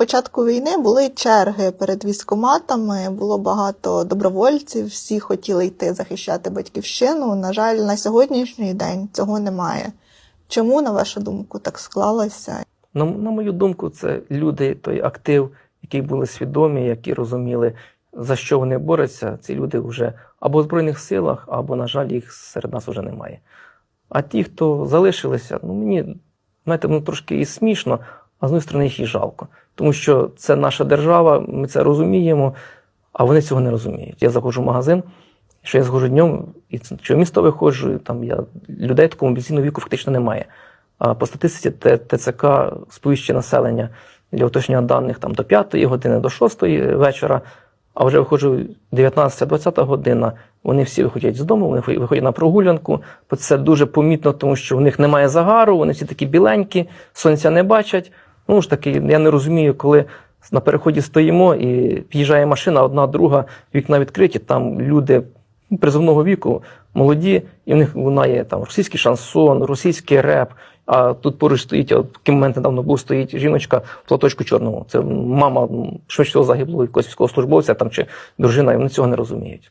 початку війни були черги перед військоматами, було багато добровольців, всі хотіли йти захищати батьківщину. На жаль, на сьогоднішній день цього немає. Чому, на вашу думку, так склалося? На, на мою думку, це люди, той актив, які були свідомі, які розуміли, за що вони борються. Ці люди вже або в Збройних силах, або, на жаль, їх серед нас вже немає. А ті, хто залишилися, ну мені знаєте, ну трошки і смішно, а з іншої сторони їх і жалко. Тому що це наша держава, ми це розуміємо, а вони цього не розуміють. Я заходжу в магазин, що я заходжу днем, і це- в місто виходжу, там я людей такого мобілізаційного віку фактично немає. А по статистиці ТЦК сповіщення населення для уточнення даних там до 5 години, до 6 вечора. А вже виходжу 19-20 година. Вони всі виходять з дому, вони виходять на прогулянку. Це дуже помітно, тому що в них немає загару, вони всі такі біленькі, сонця не бачать. Ну ж таки, я не розумію, коли на переході стоїмо і під'їжджає машина, одна, друга, вікна відкриті, там люди призовного віку, молоді, і в них лунає там російський шансон, російський реп. А тут поруч стоїть, от такий момент недавно був, стоїть жіночка в платочку чорному. Це мама швидше загиблого якогось військовослужбовця там чи дружина, і вони цього не розуміють.